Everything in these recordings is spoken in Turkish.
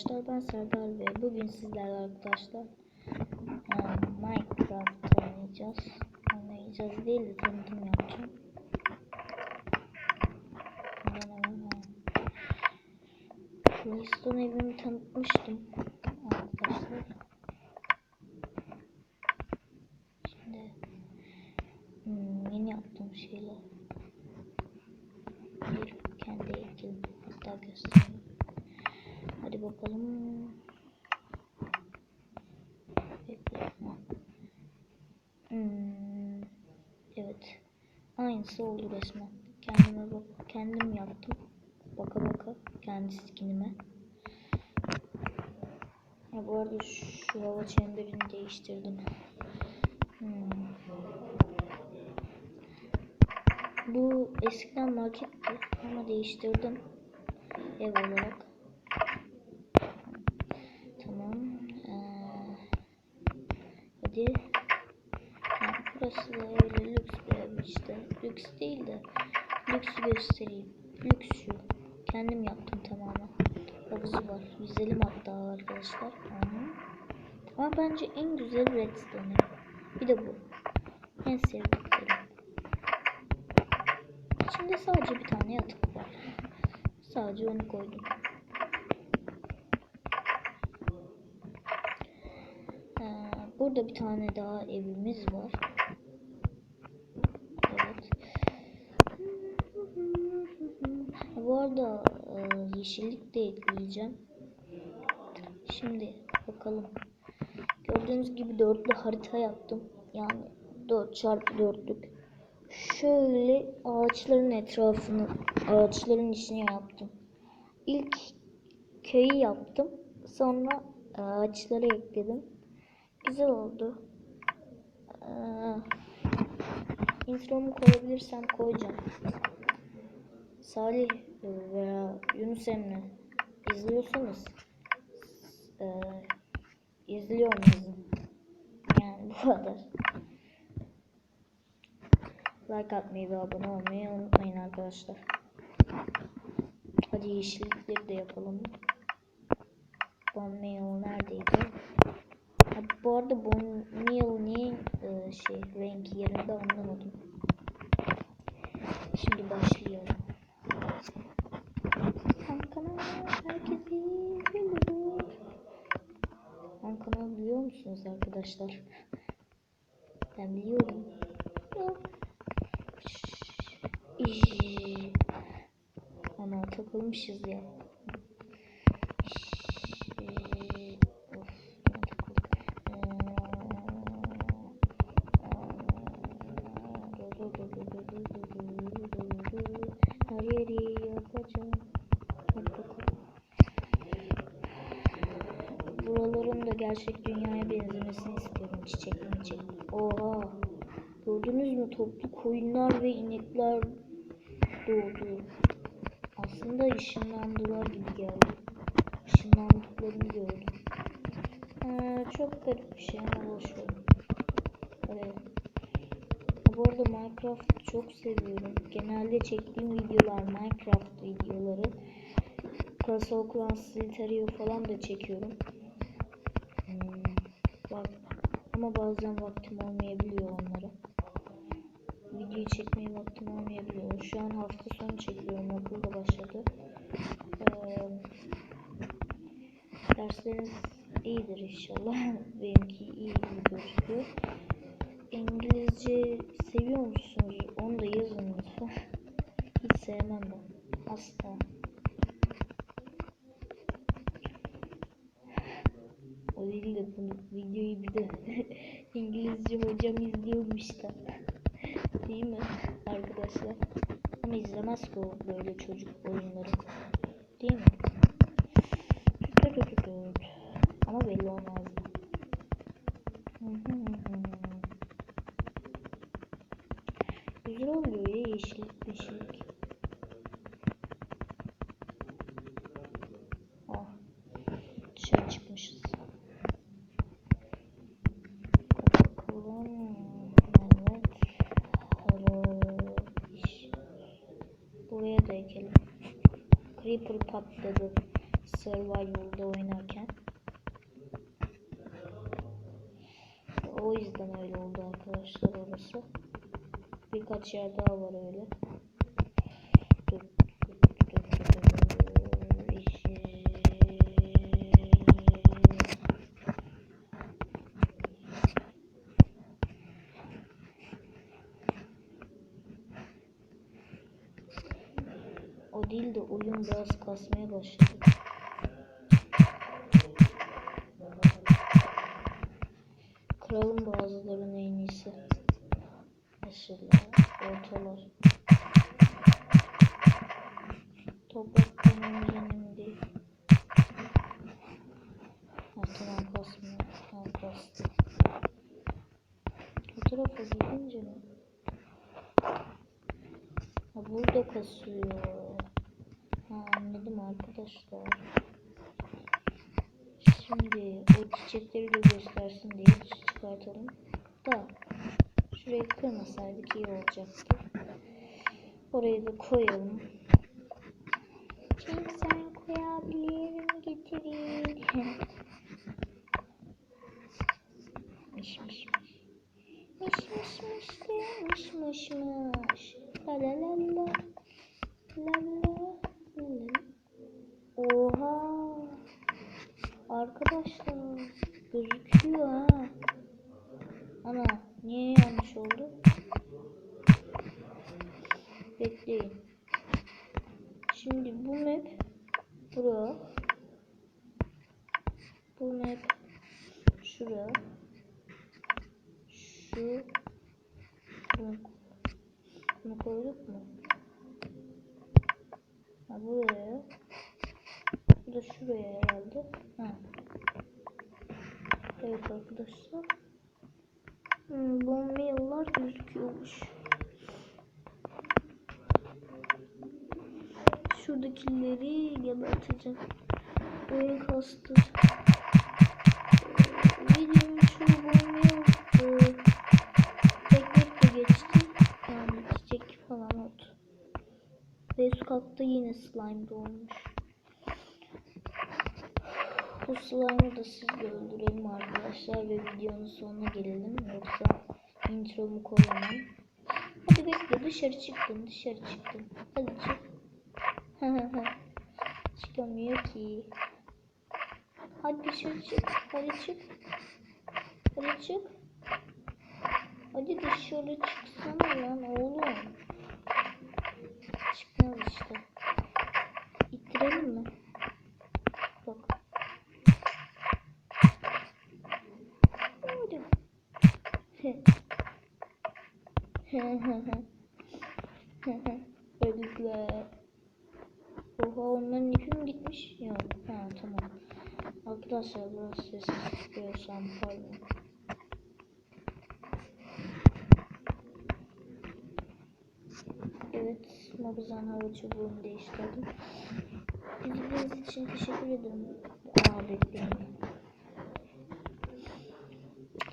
arkadaşlar. Ben Serdar ve bugün sizlerle arkadaşlar Minecraft oynayacağız. Oynayacağız değil de tanıtım yapacağım. Redstone evimi tanıtmıştım arkadaşlar. Şimdi hmm, yeni yaptığım şeyler. Bir kendi ekledim. Hatta göstereyim. Bakalım. Bekle. Hmm, evet. Aynısı oldu resmen. Kendime bak kendim yaptım. Baka baka kendi skinime. Ha, bu arada şu hava çemberini değiştirdim. Hmm. Bu eskiden marketti ama değiştirdim ev olarak. Tamam. Ee, hadi. Ha, burası da öyle lüks bir ev işte. Lüks değil de lüksü göstereyim. Lüks şu. Kendim yaptım tamamen. Havuzu var. Yüzelim hatta arkadaşlar. Aha. Ama bence en güzel redstone. Bir de bu. En sevdiklerim. İçinde sadece bir tane yatak var. Sadece onu koydum. Ee, burada bir tane daha evimiz var. Evet. Bu arada e, yeşillik de ekleyeceğim. Şimdi bakalım. Gördüğünüz gibi dörtlü harita yaptım. Yani 4 çarpı dörtlük. Şöyle ağaçların etrafını, ağaçların içine yaptım. İlk köyü yaptım. Sonra ağaçları ekledim. Güzel oldu. Ee, intromu koyabilirsem koyacağım. Salih veya Yunus Emre izliyorsanız e, izliyor yazın. Yani bu kadar. Like atmayı ve abone olmayı unutmayın arkadaşlar. Hadi yeşillikleri de yapalım. Bonmeal neredeydi? Ha, bu arada Bonmeal niye e, şey renk yerinde anlamadım. Şimdi başlayalım. Musunuz arkadaşlar? Ben biliyorum. Ana takılmışız ya. Buraların da gerçek dünyaya benzemesini istiyorum. Çiçek çiçek. Oha. Gördünüz mü toplu koyunlar ve inekler doğdu. Aslında ışınlandılar gibi geldi. Işınlandıklarını gördüm. Ee, çok garip bir şey ama boş ver. Evet. Bu arada Minecraft çok seviyorum. Genelde çektiğim videolar Minecraft videoları. Clash of Clans, falan da çekiyorum. Hmm, bak. Ama bazen vaktim olmayabiliyor onlara videoyu çekmeye vaktim olmayabiliyor. Şu an hafta sonu çekiyorum. Okul da başladı. Ee, dersleriniz iyidir inşallah. Benimki iyi gibi gözüküyor. İngilizce seviyor musunuz? Onu da yazın lütfen. Hiç sevmem ben. Asla. O değil de bunu videoyu bir de İngilizce hocam izliyormuş da. Değil mi arkadaşlar? Ama izlemez ki o böyle çocuk oyunları. Değil mi? Ama belli olmaz. Güzel oluyor ya yeşillik yeşillik. Ah. Dışarı çıkmışız. Bakalım. Evet. Buraya da ekelim. Creeper patladı. Survival'da oynarken. O yüzden öyle oldu arkadaşlar orası. Birkaç yer daha var öyle. O değil de oyun biraz kasmaya başladı. Kralın bazılarının en iyisi. Mesela ortalar. Toprak koymamız önemli değil. Ha, tamam kasmıyor. Ha, kastı. Bu tarafa gidince mi? Ha, burada kasıyor. Arkadaşlar. Şimdi o çiçekleri de göstersin diye çıkartalım. Da şurayı kırmasaydık iyi olacaktı. Orayı da koyalım. Çünkü sen koyabilirim getireyim. miş miş miş. Miş miş miş de mış mış mış. La la la. La la la la. Oha. Arkadaşlar gözüküyor ha. Ana niye yanlış oldu? Bekleyin. Şimdi bu map bura. Bu map şura. Şu bunu, koyduk mu? Ha buraya. Bu da şuraya herhalde. Ha. Evet arkadaşlar. Hmm, bomba yıllar gözüküyormuş. Şuradakileri geberteceğim. Oyun kastı. Videonun çoğu bomba yıl. Teknik de geçti. Yani çiçek falan oldu. Ve üst katta yine slime dolmuş. Bu slime'ı da sizle öldürelim arkadaşlar ve videonun sonuna gelelim. Yoksa intromu koyamam. Hadi bekle dışarı çıktım dışarı çıktım. Hadi çık. Çıkamıyor ki. Hadi dışarı çık. Hadi çık. Hadi çık. Hadi dışarı çıksana lan oğlum. Çıkmaz işte. İttirelim mi? Bak. Hadi. Öldüler. Oha onların ipi mi gitmiş? Yok. Ha tamam. Arkadaşlar biraz sessiz istiyorsam pardon. Evet, Mobizan hava çubuğunu değiştirdim. İzlediğiniz için teşekkür ederim. Aa bekleyin.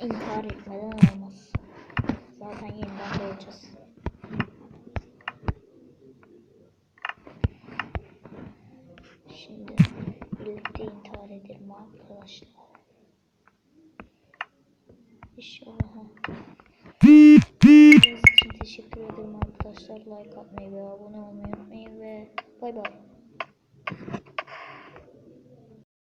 İntihar etmeden olmaz. Zaten yeniden doğacağız. Şimdi birlikte intihar edelim arkadaşlar. İnşallah. teşekkür ederim arkadaşlar. Like atmayı ve abone olmayı unutmayın ve bay bay.